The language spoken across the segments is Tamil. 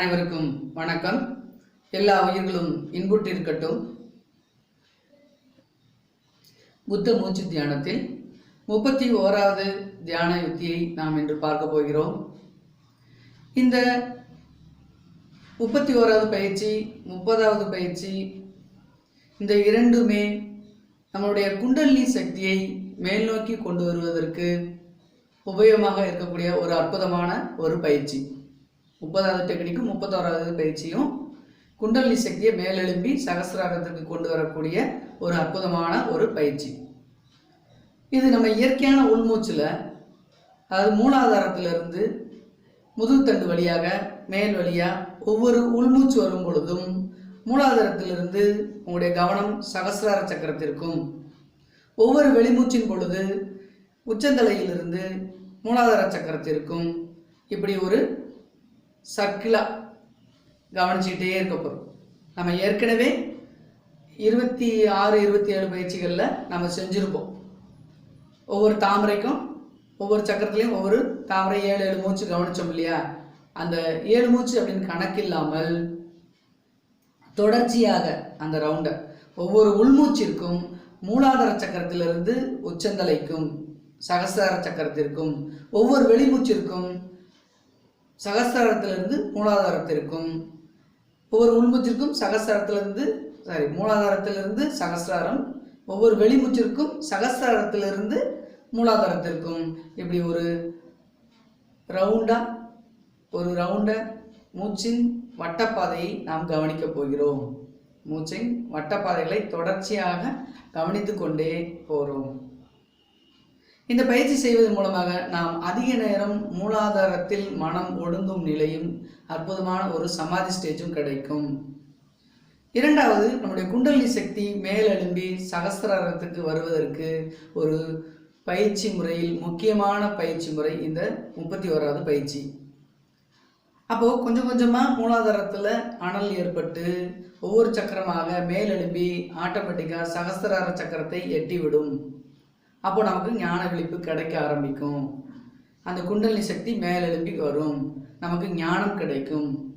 அனைவருக்கும் வணக்கம். எல்லா உயிர்களும் இன்புற்றிருக்கட்டும். புத்த மூச்சு தியானத்தில் முப்பத்தி ஓராவது தியான யுத்தியை நாம் இன்று பார்க்க போகிறோம். இந்த முப்பத்தி ஓராவது பயிற்சி முப்பதாவது பயிற்சி இந்த இரண்டுமே நம்மளுடைய குண்டலினி சக்தியை மேல் நோக்கி கொண்டு வருவதற்கு உபயோகமாக இருக்கக்கூடிய ஒரு அற்புதமான ஒரு பயிற்சி. முப்பதாவது டெக்னிக்கும் முப்பத்தோராவது பயிற்சியும் குண்டலினி சக்தியை மேலெழும்பி சகசிராரத்துக்கு கொண்டு வரக்கூடிய ஒரு அற்புதமான ஒரு பயிற்சி. இது நம்ம இயற்கையான உள்மூச்சில் அதாவது மூலாதாரத்திலிருந்து முதுகுத்தண்டு வழியாக மேல் வழியாக ஒவ்வொரு உள்மூச்சு வரும் பொழுதும் மூலாதாரத்திலிருந்து உங்களுடைய கவனம் சகசிரார சக்கரத்திற்கும் ஒவ்வொரு வெளிமூச்சின் பொழுது உச்சந்தலையிலிருந்து மூலாதார சக்கரத்திற்கும் இப்படி ஒரு சர்க்கிளாக கவனிச்சுக்கிட்டே இருக்க போகிறோம் நம்ம ஏற்கனவே இருபத்தி ஆறு இருபத்தி ஏழு பயிற்சிகளில் நம்ம செஞ்சுருப்போம். ஒவ்வொரு தாமரைக்கும் ஒவ்வொரு சக்கரத்துலேயும் ஒவ்வொரு தாமரை ஏழு ஏழு மூச்சு கவனித்தோம் இல்லையா? அந்த ஏழு மூச்சு அப்படின்னு கணக்கில்லாமல் தொடர்ச்சியாக அந்த ரவுண்டை ஒவ்வொரு உள்மூச்சிற்கும் மூலாதார சக்கரத்திலிருந்து உச்சந்தலைக்கும் சகசார சக்கரத்திற்கும் ஒவ்வொரு வெளிமூச்சிற்கும் சகசாரத்திலிருந்து மூலாதாரத்திற்கும். ஒவ்வொரு உள்முச்சிற்கும் சகசாரத்திலிருந்து சாரி மூலாதாரத்திலிருந்து சகசிராரம் ஒவ்வொரு வெளிமூச்சிற்கும் சகசிராரத்திலிருந்து மூலாதாரத்திற்கும். இப்படி ஒரு ரவுண்டாக ஒரு ரவுண்டை மூச்சின் வட்டப்பாதையை நாம் கவனிக்கப் போகிறோம். மூச்சின் வட்டப்பாதைகளை தொடர்ச்சியாக கவனித்து கொண்டே போகிறோம் இந்த பயிற்சி செய்வதன் மூலமாக நாம் அதிக நேரம் மூலாதாரத்தில் மனம் ஒடுங்கும் நிலையும் அற்புதமான ஒரு சமாதி ஸ்டேஜும் கிடைக்கும். இரண்டாவது நம்முடைய குண்டலினி சக்தி மேலெழும்பி சகஸ்திராரத்துக்கு வருவதற்கு ஒரு பயிற்சி முறையில் முக்கியமான பயிற்சி முறை இந்த முப்பத்தி ஓராவது பயிற்சி. அப்போது கொஞ்சம் கொஞ்சமாக மூலாதாரத்தில் அனல் ஏற்பட்டு ஒவ்வொரு சக்கரமாக மேலெழும்பி ஆட்டோமேட்டிக்காக சகஸ்திரார சக்கரத்தை எட்டிவிடும். அப்போ நமக்கு ஞான விழிப்பு கிடைக்க ஆரம்பிக்கும். அந்த குண்டலினி சக்தி மேலெழும்பி வரும். நமக்கு ஞானம் கிடைக்கும்.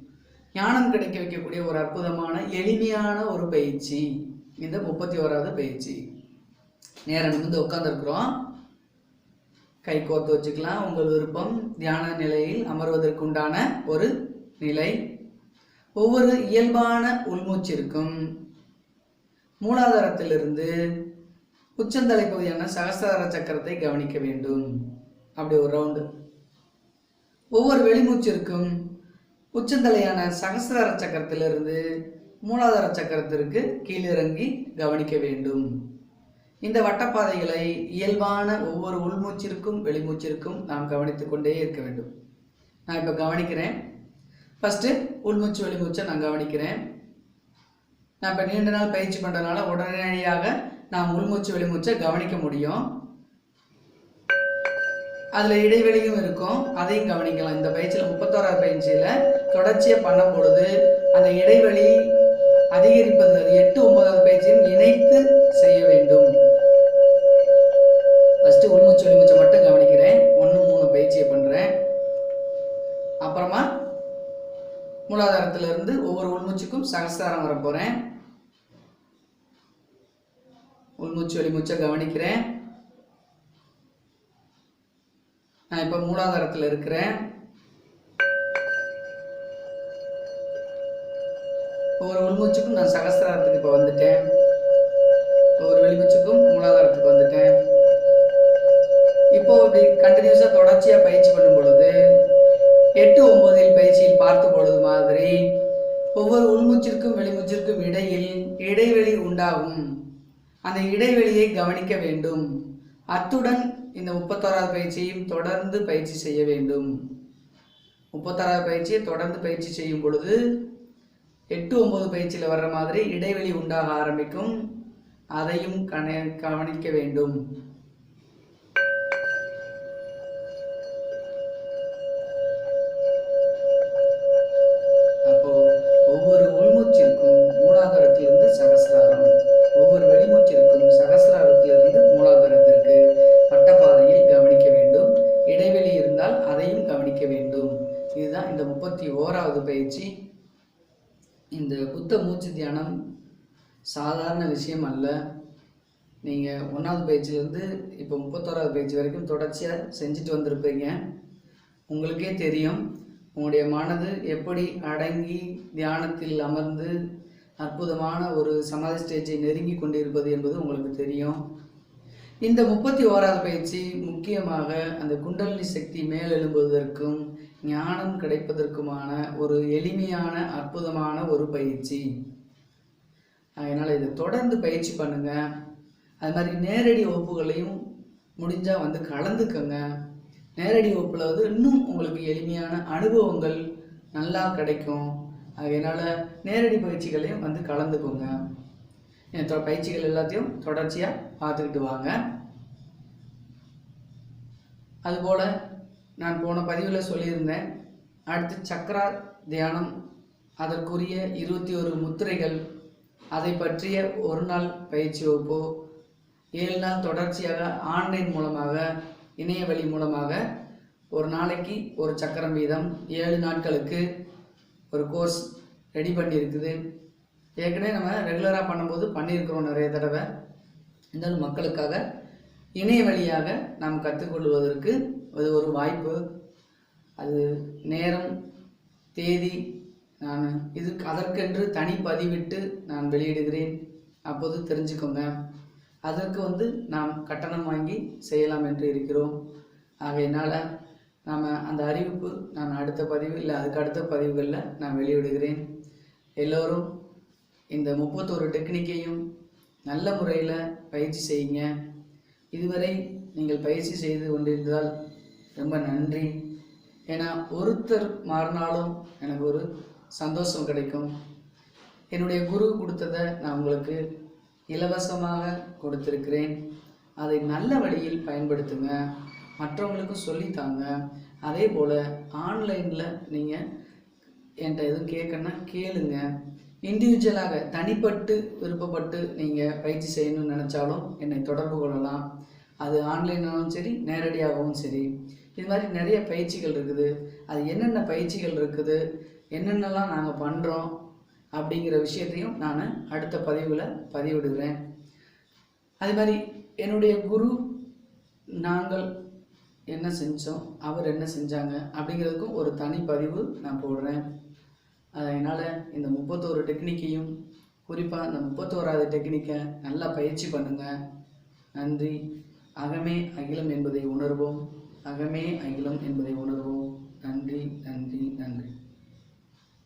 ஞானம் கிடைக்க வைக்கக்கூடிய ஒரு அற்புதமான எளிமையான ஒரு பயிற்சி. இந்த முப்பத்தி ஓராவது பயிற்சி. நேரம் வந்து உட்காந்துருக்குறோம் கை கோர்த்து வச்சுக்கலாம். உங்கள் விருப்பம் தியான நிலையில் அமர்வதற்குண்டான ஒரு நிலை. ஒவ்வொரு இயல்பான உள்மூச்சிற்கும் மூலாதாரத்திலிருந்து உச்சந்தலை பகுதியான சகசிரார சக்கரத்தை கவனிக்க வேண்டும். அப்படி ஒரு ரவுண்டு ஒவ்வொரு வெளிமூச்சிற்கும் உச்சந்தலையான சகசிரார சக்கரத்திலிருந்து மூலாதார சக்கரத்திற்கு கீழிறங்கி கவனிக்க வேண்டும். இந்த வட்டப்பாதைகளை இயல்பான ஒவ்வொரு உள்மூச்சிற்கும் வெளிமூச்சிற்கும் நாம் கவனித்து கொண்டே இருக்க வேண்டும். நான் இப்போ கவனிக்கிறேன். ஃபஸ்ட்டு உள்மூச்சு வெளிமூச்சை நான் கவனிக்கிறேன். நான் இப்போ நீண்ட நாள் பயிற்சி பண்ணுறதுனால உடனடியாக நாம் உள்மூச்சு வெளிமூச்சை கவனிக்க முடியும். அதில் இடைவெளியும் இருக்கும். அதையும் கவனிக்கலாம். இந்த பயிற்சியில் முப்பத்தோராவது பயிற்சியில் தொடர்ச்சியாக பண்ணும் பொழுது அந்த இடைவெளி அதிகரிப்பது எட்டு ஒன்பதாவது பயிற்சியும் இணைத்து செய்ய வேண்டும். ஃபஸ்ட்டு உள்மூச்சு வெளிமூச்சை மட்டும் கவனிக்கிறேன். ஒன்று மூணு பயிற்சியை பண்ணுறேன் அப்புறமா மூலாதாரத்திலிருந்து ஒவ்வொரு உள்மூச்சுக்கும் சகஸ்தாரம் வர போகிறேன் உள்மூச்சு வெளிமூச்சை கவனிக்கிறேன். நான் இப்போ மூலாதாரத்தில் இருக்கிறேன். ஒவ்வொரு உள்மூச்சுக்கும் நான் சகஸ்திராரத்துக்கு இப்போ வந்துட்டேன். ஒவ்வொரு வெளிமூச்சுக்கும் மூலாதாரத்துக்கு வந்துட்டேன். இப்போ இப்படி கண்டினியூஸாக தொடர்ச்சியாக பயிற்சி பண்ணும் பொழுது எட்டு ஒன்பதில் பயிற்சியில் பார்த்த பொழுது மாதிரி ஒவ்வொரு உள்மூச்சிற்கும் வெளிமூச்சிற்கும் இடையில் இடைவெளி உண்டாகும். அந்த இடைவெளியை கவனிக்க வேண்டும். அத்துடன் இந்த முப்பத்தோராவது பயிற்சியையும் தொடர்ந்து பயிற்சி செய்ய வேண்டும். முப்பத்தாறாவது பயிற்சியை தொடர்ந்து பயிற்சி செய்யும் பொழுது எட்டு ஒம்பது பயிற்சியில் வர்ற மாதிரி இடைவெளி உண்டாக ஆரம்பிக்கும். அதையும் கவனிக்க வேண்டும். மூச்சு தியானம் சாதாரண விஷயம் அல்ல. நீங்கள் ஒன்றாவது பேஜ்லேருந்து இப்போ முப்பத்தோராவது பேஜ் வரைக்கும் தொடர்ச்சியாக செஞ்சுட்டு வந்திருப்பீங்க. உங்களுக்கே தெரியும் உங்களுடைய மனது எப்படி அடங்கி தியானத்தில் அமர்ந்து அற்புதமான ஒரு சமாதி ஸ்டேஜை நெருங்கி கொண்டிருப்பது என்பது உங்களுக்கு தெரியும். இந்த முப்பத்தி ஓராவது பயிற்சி முக்கியமாக அந்த குண்டலினி சக்தி மேலெழும்புவதற்கும் ஞானம் கிடைப்பதற்குமான ஒரு எளிமையான அற்புதமான ஒரு பயிற்சி. அதனால் இதை தொடர்ந்து பயிற்சி பண்ணுங்கள் அது மாதிரி நேரடி வகுப்புகளையும் முடிஞ்சால் வந்து கலந்துக்கங்க. நேரடி வகுப்பில் வந்து இன்னும் உங்களுக்கு எளிமையான அனுபவங்கள் நல்லா கிடைக்கும். அதனால் நேரடி பயிற்சிகளையும் வந்து கலந்துக்கோங்க. பயிற்சிகள் எல்லாத்தையும் தொடர்ச்சியாக பார்த்துக்கிட்டு வாங்க. அதுபோல் நான் போன பதிவில் சொல்லியிருந்தேன் அடுத்து சக்கரா தியானம் அதற்குரிய இருபத்தி ஒரு முத்திரைகள் அதை பற்றிய ஒரு நாள் பயிற்சி வகுப்போ ஏழு நாள் தொடர்ச்சியாக ஆன்லைன் மூலமாக இணைய வழி மூலமாக ஒரு நாளைக்கு ஒரு சக்கரம் வீதம் ஏழு நாட்களுக்கு ஒரு கோர்ஸ் ரெடி பண்ணியிருக்குது. ஏற்கனவே நம்ம ரெகுலராக பண்ணும்போது பண்ணியிருக்கிறோம் நிறைய தடவை. இருந்தாலும் மக்களுக்காக இணைய வழியாக நாம் கற்றுக்கொள்வதற்கு அது ஒரு வாய்ப்பு. அது நேரம் தேதி நான் இதுக்கு அதற்கென்று தனி பதிவிட்டு நான் வெளியிடுகிறேன். அப்போது தெரிஞ்சுக்கோங்க. அதற்கு வந்து நாம் கட்டணம் வாங்கி செய்யலாம் என்று இருக்கிறோம். ஆகையினால் நாம் அந்த அறிவிப்பு நான் அடுத்த பதிவு இல்லை அதுக்கு அடுத்த பதிவுகளில் நான் வெளியிடுகிறேன். எல்லோரும் இந்த முப்பத்தோரு டெக்னிக்கையும் நல்ல முறையில் பயிற்சி செய்யுங்க. இதுவரை நீங்கள் பயிற்சி செய்து கொண்டிருந்தால் ரொம்ப நன்றி. ஏன்னா ஒருத்தர் மாறினாலும் எனக்கு ஒரு சந்தோஷம் கிடைக்கும். என்னுடைய குரு கொடுத்ததை நான் உங்களுக்கு இலவசமாக கொடுத்திருக்கிறேன். அதை நல்ல வழியில் பயன்படுத்துங்க. மற்றவங்களுக்கும் சொல்லித்தாங்க அதே போல் ஆன்லைனில் நீங்கள் என்கிட்ட எதுவும் கேட்கணுன்னா கேளுங்க. இண்டிவிஜுவலாக தனிப்பட்டு விருப்பப்பட்டு நீங்கள் பயிற்சி செய்யணும்னு நினச்சாலும் என்னை தொடர்பு கொள்ளலாம். அது ஆன்லைனாலும் சரி நேரடியாகவும் சரி. இது மாதிரி நிறைய பயிற்சிகள் இருக்குது. அது என்னென்ன பயிற்சிகள் இருக்குது என்னென்னலாம் நாங்கள் பண்ணுறோம் அப்படிங்கிற விஷயத்தையும் நான் அடுத்த பதிவில் பதிவிடுகிறேன். அதே மாதிரி என்னுடைய குரு நாங்கள் என்ன செஞ்சோம் அவர் என்ன செஞ்சாங்க அப்படிங்கிறதுக்கும் ஒரு தனி பதிவு நான் போடுறேன். அதனால் இந்த முப்பத்தோரு டெக்னிக்கையும் குறிப்பாக இந்த முப்பத்தோராவது டெக்னிக்கை நல்லா பயிற்சி பண்ணுங்கள் நன்றி. அகமே அகிலம் என்பதை உணர்வோம். அகமே அகிலம் என்பதை உணர்வோம். நன்றி நன்றி நன்றி.